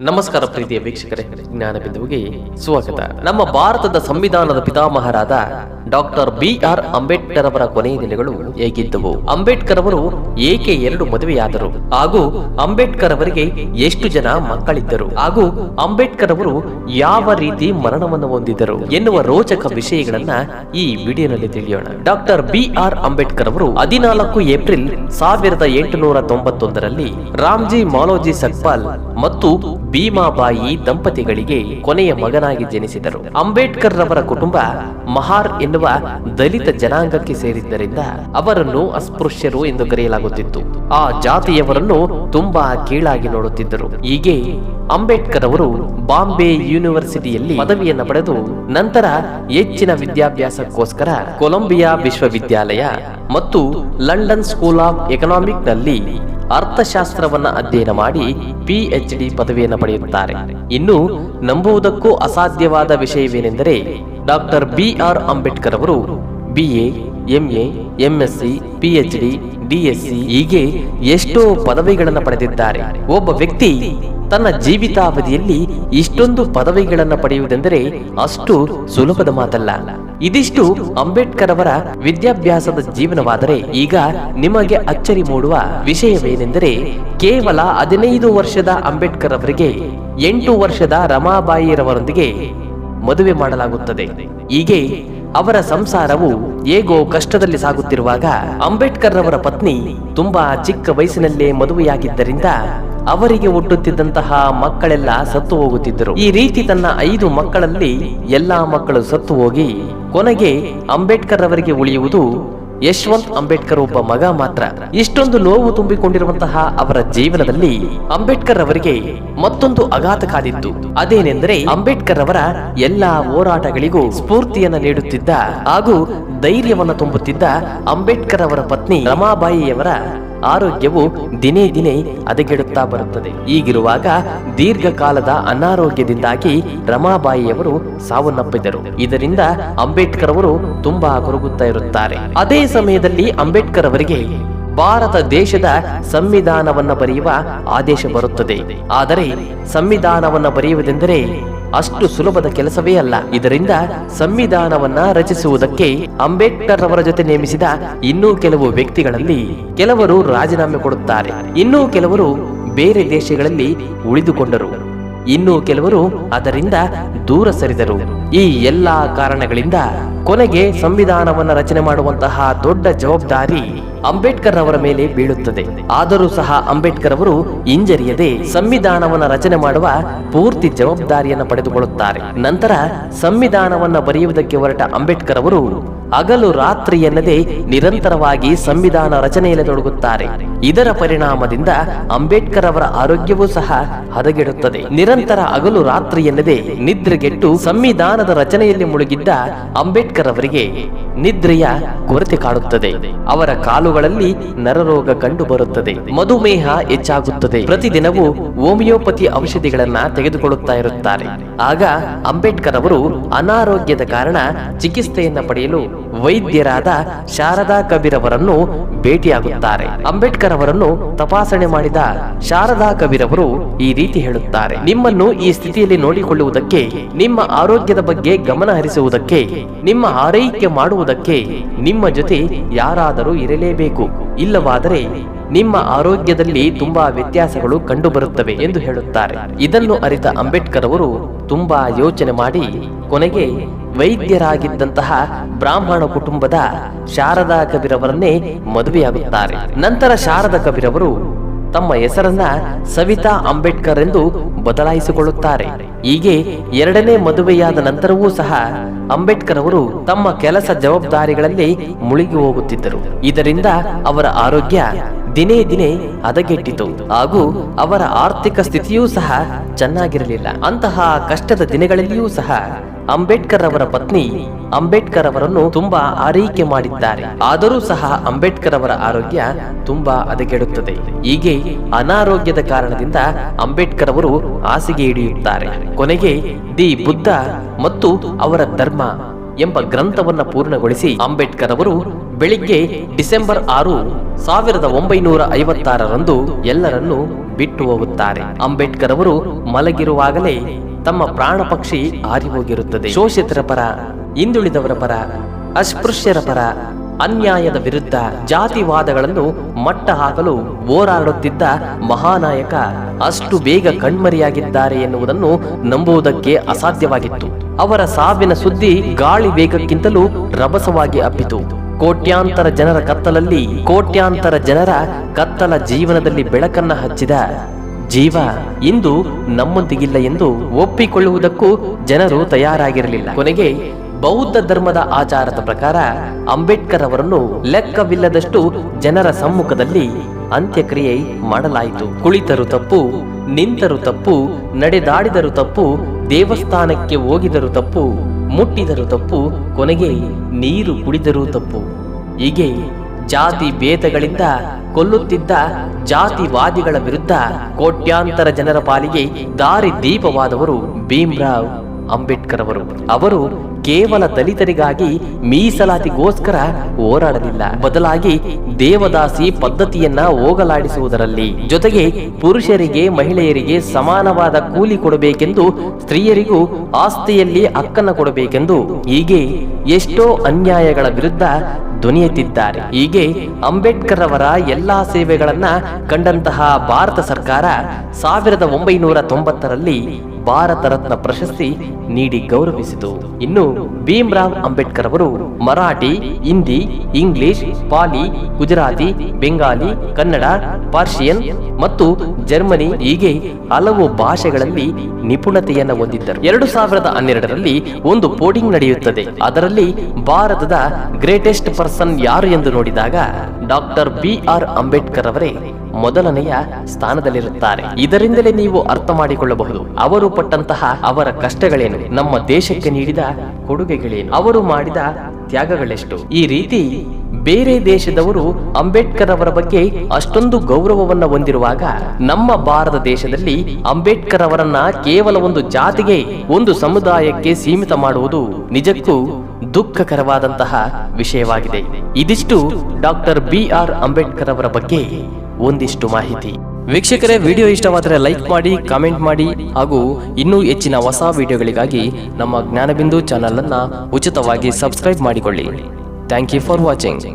ನಮಸ್ಕಾರ ಪ್ರೀತಿಯ ವೀಕ್ಷಕರೇ, ಜ್ಞಾನ ಬಿಂದುವಿಗೆ ಸ್ವಾಗತ. ನಮ್ಮ ಭಾರತದ ಸಂವಿಧಾನದ ಪಿತಾಮಹರಾದ ಡಾಕ್ಟರ್ ಬಿ ಆರ್ ಅಂಬೇಡ್ಕರ್ ಅವರ ಕೊನೆಯ ದಿನಗಳು ಹೇಗಿದ್ದವು? ಅಂಬೇಡ್ಕರ್ ಅವರು ಏಕೆ ಎರಡು ಮದುವೆಯಾದರು? ಹಾಗೂ ಅಂಬೇಡ್ಕರ್ ಅವರಿಗೆ ಎಷ್ಟು ಜನ ಮಕ್ಕಳಿದ್ದರು? ಹಾಗೂ ಅಂಬೇಡ್ಕರ್ ಅವರು ಯಾವ ರೀತಿ ಮರಣವನ್ನು ಹೊಂದಿದರು ಎನ್ನುವ ರೋಚಕ ವಿಷಯಗಳನ್ನ ಈ ವಿಡಿಯೋನಲ್ಲಿ ತಿಳಿಯೋಣ. ಡಾಕ್ಟರ್ ಬಿ ಆರ್ ಅಂಬೇಡ್ಕರ್ ಅವರು ಹದಿನಾಲ್ಕು ಏಪ್ರಿಲ್ ಸಾವಿರದ ಎಂಟುನೂರ ತೊಂಬತ್ತೊಂದರಲ್ಲಿ ರಾಮ್ಜಿ ಮಾಲೋಜಿ ಸಕ್ಪಾಲ್ ಮತ್ತು ಭೀಮಾಬಾಯಿ ದಂಪತಿಗಳಿಗೆ ಕೊನೆಯ ಮಗನಾಗಿ ಜನಿಸಿದರು. ಅಂಬೇಡ್ಕರ್ ರವರ ಕುಟುಂಬ ಮಹಾರ್ ಎನ್ನುವ ದಲಿತ ಜನಾಂಗಕ್ಕೆ ಸೇರಿದ್ದರಿಂದ ಅವರನ್ನು ಅಸ್ಪೃಶ್ಯರು ಎಂದು ಕರೆಯಲಾಗುತ್ತಿತ್ತು. ಆ ಜಾತಿಯವರನ್ನು ತುಂಬಾ ಕೀಳಾಗಿ ನೋಡುತ್ತಿದ್ದರು. ಹೀಗೆ ಅಂಬೇಡ್ಕರ್ ಅವರು ಬಾಂಬೆ ಯೂನಿವರ್ಸಿಟಿಯಲ್ಲಿ ಪದವಿಯನ್ನು ಪಡೆದು ನಂತರ ಹೆಚ್ಚಿನ ವಿದ್ಯಾಭ್ಯಾಸಕ್ಕೋಸ್ಕರ ಕೊಲಂಬಿಯಾ ವಿಶ್ವವಿದ್ಯಾಲಯ ಮತ್ತು ಲಂಡನ್ ಸ್ಕೂಲ್ ಆಫ್ ಎಕನಾಮಿಕ್ನಲ್ಲಿ ಅರ್ಥಶಾಸ್ತ್ರವನ್ನ ಅಧ್ಯಯನ ಮಾಡಿ ಪಿಎಚ್ ಡಿ ಪದವಿಯನ್ನು ಪಡೆಯುತ್ತಾರೆ. ಇನ್ನು ನಂಬುವುದಕ್ಕೂ ಅಸಾಧ್ಯವಾದ ವಿಷಯವೇನೆಂದರೆ ಡಾಕ್ಟರ್ ಬಿ ಆರ್ ಅಂಬೇಡ್ಕರ್ ಅವರು BA MA MSc PhD DSc ಹೀಗೆ ಎಷ್ಟೋ ಪದವಿಗಳನ್ನು ಪಡೆದಿದ್ದಾರೆ. ಒಬ್ಬ ವ್ಯಕ್ತಿ ತನ್ನ ಜೀವಿತಾವಧಿಯಲ್ಲಿ ಇಷ್ಟೊಂದು ಪದವಿಗಳನ್ನು ಪಡೆಯುವುದೆಂದರೆ ಅಷ್ಟು ಸುಲಭದ ಮಾತಲ್ಲ. ಇದಿಷ್ಟು ಅಂಬೇಡ್ಕರ್ ಅವರ ವಿದ್ಯಾಭ್ಯಾಸದ ಜೀವನವಾದರೆ ಈಗ ನಿಮಗೆ ಅಚ್ಚರಿ ಮೂಡುವ ವಿಷಯವೇನೆಂದರೆ ಕೇವಲ ಹದಿನೈದು ವರ್ಷದ ಅಂಬೇಡ್ಕರ್ ಅವರಿಗೆ ಎಂಟು ವರ್ಷದ ರಮಾಬಾಯಿರವರೊಂದಿಗೆ ಮದುವೆ ಮಾಡಲಾಗುತ್ತದೆ. ಹೀಗೆ ಅವರ ಸಂಸಾರವು ಹೇಗೋ ಕಷ್ಟದಲ್ಲಿ ಸಾಗುತ್ತಿರುವಾಗ ಅಂಬೇಡ್ಕರ್ ಅವರ ಪತ್ನಿ ತುಂಬಾ ಚಿಕ್ಕ ವಯಸ್ಸಿನಲ್ಲೇ ಮದುವೆಯಾಗಿದ್ದರಿಂದ ಅವರಿಗೆ ಒಡ್ಡುತ್ತಿದ್ದಂತಹ ಮಕ್ಕಳೆಲ್ಲ ಸತ್ತು ಹೋಗುತ್ತಿದ್ದರು. ಈ ರೀತಿ ತನ್ನ ಐದು ಮಕ್ಕಳಲ್ಲಿ ಎಲ್ಲಾ ಮಕ್ಕಳು ಸತ್ತು ಹೋಗಿ ಕೊನೆಗೆ ಅಂಬೇಡ್ಕರ್ ಅವರಿಗೆ ಉಳಿಯುವುದು ಯಶವಂತ್ ಅಂಬೇಡ್ಕರ್ ಒಬ್ಬ ಮಗ ಮಾತ್ರ. ಇಷ್ಟೊಂದು ನೋವು ತುಂಬಿಕೊಂಡಿರುವಂತಹ ಅವರ ಜೀವನದಲ್ಲಿ ಅಂಬೇಡ್ಕರ್ ಅವರಿಗೆ ಮತ್ತೊಂದು ಅಗಾಧ ಕಾದಿತ್ತು. ಅದೇನೆಂದರೆ ಅಂಬೇಡ್ಕರ್ ಅವರ ಎಲ್ಲಾ ಹೋರಾಟಗಳಿಗೂ ಸ್ಫೂರ್ತಿಯನ್ನು ನೀಡುತ್ತಿದ್ದ ಹಾಗೂ ಧೈರ್ಯವನ್ನು ತುಂಬುತ್ತಿದ್ದ ಅಂಬೇಡ್ಕರ್ ಅವರ ಪತ್ನಿ ರಮಾಬಾಯಿಯವರ ಆರೋಗ್ಯವು ದಿನೇ ದಿನೇ ಹದಗೆಡುತ್ತಾ ಬರುತ್ತದೆ. ಈಗಿರುವಾಗ ದೀರ್ಘಕಾಲದ ಅನಾರೋಗ್ಯದಿಂದಾಗಿ ರಮಾಬಾಯಿಯವರು ಸಾವನ್ನಪ್ಪಿದರು. ಇದರಿಂದ ಅಂಬೇಡ್ಕರ್ ಅವರು ತುಂಬಾ ಕೊರಗುತ್ತಾ ಇರುತ್ತಾರೆ. ಅದೇ ಸಮಯದಲ್ಲಿ ಅಂಬೇಡ್ಕರ್ ಅವರಿಗೆ ಭಾರತ ದೇಶದ ಸಂವಿಧಾನವನ್ನ ಬರೆಯುವ ಆದೇಶ ಬರುತ್ತದೆ. ಆದರೆ ಸಂವಿಧಾನವನ್ನ ಬರೆಯುವುದೆಂದರೆ ಅಷ್ಟು ಸುಲಭದ ಕೆಲಸವೇ ಅಲ್ಲ. ಇದರಿಂದ ಸಂವಿಧಾನವನ್ನ ರಚಿಸುವುದಕ್ಕೆ ಅಂಬೇಡ್ಕರ್ ಅವರ ಜೊತೆ ನೇಮಿಸಿದ ಇನ್ನೂ ಕೆಲವು ವ್ಯಕ್ತಿಗಳಲ್ಲಿ ಕೆಲವರು ರಾಜೀನಾಮೆ ಕೊಡುತ್ತಾರೆ. ಇನ್ನೂ ಕೆಲವರು ಬೇರೆ ದೇಶಗಳಲ್ಲಿ ಉಳಿದುಕೊಂಡರು. ಇನ್ನು ಕೆಲವರು ಅದರಿಂದ ದೂರ ಸರಿದರು. ಈ ಎಲ್ಲಾ ಕಾರಣಗಳಿಂದ ಕೊನೆಗೆ ಸಂವಿಧಾನವನ್ನ ರಚನೆ ಮಾಡುವಂತಹ ದೊಡ್ಡ ಜವಾಬ್ದಾರಿ ಅಂಬೇಡ್ಕರ್ ಅವರ ಮೇಲೆ ಬೀಳುತ್ತದೆ. ಆದರೂ ಸಹ ಅಂಬೇಡ್ಕರ್ ಅವರು ಹಿಂಜರಿಯದೆ ಸಂವಿಧಾನವನ್ನ ರಚನೆ ಮಾಡುವ ಪೂರ್ತಿ ಜವಾಬ್ದಾರಿಯನ್ನು ಪಡೆದುಕೊಳ್ಳುತ್ತಾರೆ. ನಂತರ ಸಂವಿಧಾನವನ್ನ ಬರೆಯುವುದಕ್ಕೆ ಹೊರಟ ಅಂಬೇಡ್ಕರ್ ಅವರು ಹಗಲು ರಾತ್ರಿ ಎನ್ನದೆ ನಿರಂತರವಾಗಿ ಸಂವಿಧಾನ ರಚನೆಯಲ್ಲಿ ತೊಡಗುತ್ತಾರೆ. ಇದರ ಪರಿಣಾಮದಿಂದ ಅಂಬೇಡ್ಕರ್ ಅವರ ಆರೋಗ್ಯವೂ ಸಹ ಹದಗೆಡುತ್ತದೆ. ನಿರಂತರ ಹಗಲು ರಾತ್ರಿ ಎನ್ನದೆ ನಿದ್ರೆಗೆಟ್ಟು ಸಂವಿಧಾನದ ರಚನೆಯಲ್ಲಿ ಮುಳುಗಿದ್ದ ಅಂಬೇಡ್ಕರ್ ಅವರಿಗೆ ನಿದ್ರೆಯ ಕೊರತೆ ಕಾಡುತ್ತದೆ. ಅವರ ಕಾಲುಗಳಲ್ಲಿ ನರರೋಗ ಕಂಡು ಬರುತ್ತದೆ ಮಧುಮೇಹ ಹೆಚ್ಚಾಗುತ್ತದೆ. ಪ್ರತಿದಿನವೂ ಹೋಮಿಯೋಪತಿ ಔಷಧಿಗಳನ್ನ ತೆಗೆದುಕೊಳ್ಳುತ್ತಾ ಇರುತ್ತಾರೆ. ಆಗ ಅಂಬೇಡ್ಕರ್ ಅವರು ಅನಾರೋಗ್ಯದ ಕಾರಣ ಚಿಕಿತ್ಸೆಯನ್ನ ಪಡೆಯಲು ವೈದ್ಯರಾದ ಶಾರದಾ ಕಬೀರ್ ಅವರನ್ನು ಭೇಟಿಯಾಗುತ್ತಾರೆ. ಅಂಬೇಡ್ಕರ್ ಅವರನ್ನು ತಪಾಸಣೆ ಮಾಡಿದ ಶಾರದಾ ಕಬೀರ್ ಅವರು ಈ ರೀತಿ ಹೇಳುತ್ತಾರೆ. ನಿಮ್ಮನ್ನು ಈ ಸ್ಥಿತಿಯಲ್ಲಿ ನೋಡಿಕೊಳ್ಳುವುದಕ್ಕೆ, ನಿಮ್ಮ ಆರೋಗ್ಯದ ಬಗ್ಗೆ ಗಮನ ಹರಿಸುವುದಕ್ಕೆ, ನಿಮ್ಮ ಆರೈಕೆ ಮಾಡುವುದಕ್ಕೆ ನಿಮ್ಮ ಜೊತೆ ಯಾರಾದರೂ ಇರಲೇಬೇಕು. ಇಲ್ಲವಾದರೆ ನಿಮ್ಮ ಆರೋಗ್ಯದಲ್ಲಿ ತುಂಬಾ ವ್ಯತ್ಯಾಸಗಳು ಕಂಡುಬರುತ್ತವೆ ಎಂದು ಹೇಳುತ್ತಾರೆ. ಇದನ್ನು ಅರಿತ ಅಂಬೇಡ್ಕರ್ ಅವರು ತುಂಬಾ ಯೋಚನೆ ಮಾಡಿ ಕೊನೆಗೆ ವೈದ್ಯರಾಗಿದ್ದಂತಹ ಬ್ರಾಹ್ಮಣ ಕುಟುಂಬದ ಶಾರದಾ ಕಬೀರವರನ್ನೇ ಮದುವೆಯಾಗುತ್ತಾರೆ. ನಂತರ ಶಾರದಾ ಕಬೀರವರು ತಮ್ಮ ಹೆಸರನ್ನ ಸವಿತಾ ಅಂಬೇಡ್ಕರ್ ಎಂದು ಬದಲಾಯಿಸಿಕೊಳ್ಳುತ್ತಾರೆ. ಹೀಗೆ ಎರಡನೇ ಮದುವೆಯಾದ ನಂತರವೂ ಸಹ ಅಂಬೇಡ್ಕರ್ ಅವರು ತಮ್ಮ ಕೆಲಸ ಜವಾಬ್ದಾರಿಗಳಲ್ಲಿ ಮುಳುಗಿ ಹೋಗುತ್ತಿದ್ದರು. ಇದರಿಂದ ಅವರ ಆರೋಗ್ಯ ದಿನೇ ದಿನೇ ಹದಗೆಟ್ಟಿತು. ಹಾಗೂ ಅವರ ಆರ್ಥಿಕ ಸ್ಥಿತಿಯೂ ಸಹ ಚೆನ್ನಾಗಿರಲಿಲ್ಲ. ಅಂತಹ ಕಷ್ಟದ ದಿನಗಳಲ್ಲಿಯೂ ಸಹ ಅಂಬೇಡ್ಕರ್ ಅವರ ಪತ್ನಿ ಅಂಬೇಡ್ಕರ್ ಅವರನ್ನು ತುಂಬಾ ಆರೈಕೆ ಮಾಡಿದ್ದಾರೆ. ಆದರೂ ಸಹ ಅಂಬೇಡ್ಕರ್ ಅವರ ಆರೋಗ್ಯ ತುಂಬಾ ಹದಗೆಡುತ್ತದೆ. ಹೀಗೆ ಅನಾರೋಗ್ಯದ ಕಾರಣದಿಂದ ಅಂಬೇಡ್ಕರ್ ಅವರು ಹಾಸಿಗೆ ಹಿಡಿಯುತ್ತಾರೆ. ಕೊನೆಗೆ ದಿ ಬುದ್ಧ ಮತ್ತು ಅವರ ಧರ್ಮ ಎಂಬ ಗ್ರಂಥವನ್ನ ಪೂರ್ಣಗೊಳಿಸಿ ಅಂಬೇಡ್ಕರ್ ಅವರು ಬೆಳಿಗ್ಗೆ ಡಿಸೆಂಬರ್ ಆರು ಸಾವಿರದ ಒಂಬೈನೂರ ಐವತ್ತಾರರಂದು ಎಲ್ಲರನ್ನೂ ಬಿಟ್ಟು ಹೋಗುತ್ತಾರೆ. ಅಂಬೇಡ್ಕರ್ ಅವರು ಮಲಗಿರುವಾಗಲೇ ತಮ್ಮ ಪ್ರಾಣ ಪಕ್ಷಿ ಹಾರಿ ಹೋಗಿರುತ್ತದೆ. ಶೋಷಿತರ ಪರ, ಹಿಂದುಳಿದವರ ಪರ, ಅಸ್ಪೃಶ್ಯರ ಪರ, ಅನ್ಯಾಯದ ವಿರುದ್ಧ ಜಾತಿವಾದಗಳನ್ನು ಮಟ್ಟ ಹಾಕಲು ಹೋರಾಡುತ್ತಿದ್ದ ಮಹಾನಾಯಕ ಅಷ್ಟು ಬೇಗ ಕಣ್ಮರೆಯಾಗಿದ್ದಾರೆ ಎನ್ನುವುದನ್ನು ನಂಬುವುದಕ್ಕೆ ಅಸಾಧ್ಯವಾಗಿತ್ತು. ಅವರ ಸಾವಿನ ಸುದ್ದಿ ಗಾಳಿ ವೇಗಕ್ಕಿಂತಲೂ ರಭಸವಾಗಿ ಹಬ್ಬಿತು ಕೋಟ್ಯಾಂತರ ಜನರ ಕತ್ತಲಲ್ಲಿ ಕೋಟ್ಯಾಂತರ ಜನರ ಕತ್ತಲ ಜೀವನದಲ್ಲಿ ಬೆಳಕನ್ನ ಹಚ್ಚಿದ ಜೀವ ಇಂದು ನಮ್ಮೊಂದಿಗಿಲ್ಲ ಎಂದು ಒಪ್ಪಿಕೊಳ್ಳುವುದಕ್ಕೂ ಜನರು ತಯಾರಾಗಿರಲಿಲ್ಲ. ಕೊನೆಗೆ ಬೌದ್ಧ ಧರ್ಮದ ಆಚಾರದ ಪ್ರಕಾರ ಅಂಬೇಡ್ಕರ್ ಅವರನ್ನು ಲೆಕ್ಕವಿಲ್ಲದಷ್ಟು ಜನರ ಸಮ್ಮುಖದಲ್ಲಿ ಅಂತ್ಯಕ್ರಿಯೆ ಮಾಡಲಾಯಿತು. ಕುಳಿತರು ತಪ್ಪು, ನಿಂತರು ತಪ್ಪು, ನಡೆದಾಡಿದರು ತಪ್ಪು, ದೇವಸ್ಥಾನಕ್ಕೆ ಹೋಗಿದರು ತಪ್ಪು ಮುಟ್ಟಿದರು ತಪ್ಪು, ಕೊನೆಗೆ ನೀರು ಕುಡಿದರೂ ತಪ್ಪು. ಹೀಗೆ ಜಾತಿ ಭೇದಗಳಿಂದ ಕೊಲ್ಲುತ್ತಿದ್ದ ಜಾತಿವಾದಿಗಳ ವಿರುದ್ಧ ಕೋಟ್ಯಾಂತರ ಜನರ ಪಾಲಿಗೆ ದಾರಿ ದೀಪವಾದವರು ಭೀಮ್ರಾವ್. ಅಂಬೇಡ್ಕರ್ ಅವರು. ಅವರು ಕೇವಲ ದಲಿತರಿಗಾಗಿ ಮೀಸಲಾತಿಗೋಸ್ಕರ ಹೋರಾಡಲಿಲ್ಲ. ಬದಲಾಗಿ ದೇವದಾಸಿ ಪದ್ಧತಿಯನ್ನ ಹೋಗಲಾಡಿಸುವುದರಲ್ಲಿ. ಜೊತೆಗೆ ಪುರುಷರಿಗೆ, ಮಹಿಳೆಯರಿಗೆ ಸಮಾನವಾದ ಕೂಲಿ ಕೊಡಬೇಕೆಂದು ಸ್ತ್ರೀಯರಿಗೂ ಆಸ್ತಿಯಲ್ಲಿ ಹಕ್ಕನ್ನು ಕೊಡಬೇಕೆಂದು ಹೀಗೆ ಎಷ್ಟೋ ಅನ್ಯಾಯಗಳ ವಿರುದ್ಧ ಧ್ವನಿ ಎತ್ತಿದ್ದಾರೆ ಹೀಗೆ ಅಂಬೇಡ್ಕರ್ ಅವರ ಎಲ್ಲಾ ಸೇವೆಗಳನ್ನ ಕಂಡಂತಹ ಭಾರತ ಸರ್ಕಾರ ಸಾವಿರದ ಒಂಬೈನೂರ ತೊಂಬತ್ತರಲ್ಲಿ ಭಾರತ ರತ್ನ ಪ್ರಶಸ್ತಿ ನೀಡಿ ಗೌರವಿಸಿತು. ಇನ್ನು ಭೀಮ್ರಾವ್ ಅಂಬೇಡ್ಕರ್ ಅವರು ಮರಾಠಿ, ಹಿಂದಿ, ಇಂಗ್ಲಿಷ್, ಪಾಲಿ, ಗುಜರಾತಿ, ಬೆಂಗಾಲಿ, ಕನ್ನಡ, ಪರ್ಷಿಯನ್ ಮತ್ತು ಜರ್ಮನಿ ಹೀಗೆ ಹಲವು ಭಾಷೆಗಳಲ್ಲಿ ನಿಪುಣತೆಯನ್ನು ಹೊಂದಿದ್ದರು. ಎರಡು ಸಾವಿರದ ಹನ್ನೆರಡರಲ್ಲಿ ಒಂದು ಪೋಡಿಂಗ್ ನಡೆಯುತ್ತದೆ. ಅದರಲ್ಲಿ ಭಾರತದ ಗ್ರೇಟೆಸ್ಟ್ ಪರ್ಸನ್ ಯಾರು ಎಂದು ನೋಡಿದಾಗ ಡಾಕ್ಟರ್ ಬಿ ಆರ್ ಅಂಬೇಡ್ಕರ್ ಅವರೇ ಮೊದಲನೆಯ ಸ್ಥಾನದಲ್ಲಿರುತ್ತಾರೆ. ಇದರಿಂದಲೇ ನೀವು ಅರ್ಥ ಮಾಡಿಕೊಳ್ಳಬಹುದು. ಅವರು ಪಟ್ಟಂತಹ ಅವರ ಕಷ್ಟಗಳೇನು? ನಮ್ಮ ದೇಶಕ್ಕೆ ನೀಡಿದ ಕೊಡುಗೆಗಳೇನು? ಅವರು ಮಾಡಿದ ತ್ಯಾಗಗಳೆಷ್ಟು? ಈ ರೀತಿ ಬೇರೆ ದೇಶದವರು ಅಂಬೇಡ್ಕರ್ ಅವರ ಬಗ್ಗೆ ಅಷ್ಟೊಂದು ಗೌರವವನ್ನ ಹೊಂದಿರುವಾಗ ನಮ್ಮ ಭಾರತ ದೇಶದಲ್ಲಿ ಅಂಬೇಡ್ಕರ್ ಅವರನ್ನ ಕೇವಲ ಒಂದು ಜಾತಿಗೆ, ಒಂದು ಸಮುದಾಯಕ್ಕೆ ಸೀಮಿತ ಮಾಡುವುದು ನಿಜಕ್ಕೂ ದುಃಖಕರವಾದಂತಹ ವಿಷಯವಾಗಿದೆ. ಇದಿಷ್ಟು ಡಾಕ್ಟರ್ ಬಿ ಆರ್ ಅಂಬೇಡ್ಕರ್ ಅವರ ಬಗ್ಗೆ ಒಂದಿಷ್ಟು ಮಾಹಿತಿ. ವೀಕ್ಷಕರೇ, ವಿಡಿಯೋ ಇಷ್ಟವಾದರೆ ಲೈಕ್ ಮಾಡಿ, ಕಾಮೆಂಟ್ ಮಾಡಿ ಹಾಗೂ ಇನ್ನೂ ಹೆಚ್ಚಿನ ಹೊಸ ವಿಡಿಯೋಗಳಿಗಾಗಿ ನಮ್ಮ ಜ್ಞಾನಬಿಂದು ಚಾನಲ್ ಅನ್ನ ಉಚಿತವಾಗಿ ಸಬ್ಸ್ಕ್ರೈಬ್ ಮಾಡಿಕೊಳ್ಳಿ. Thank you for watching.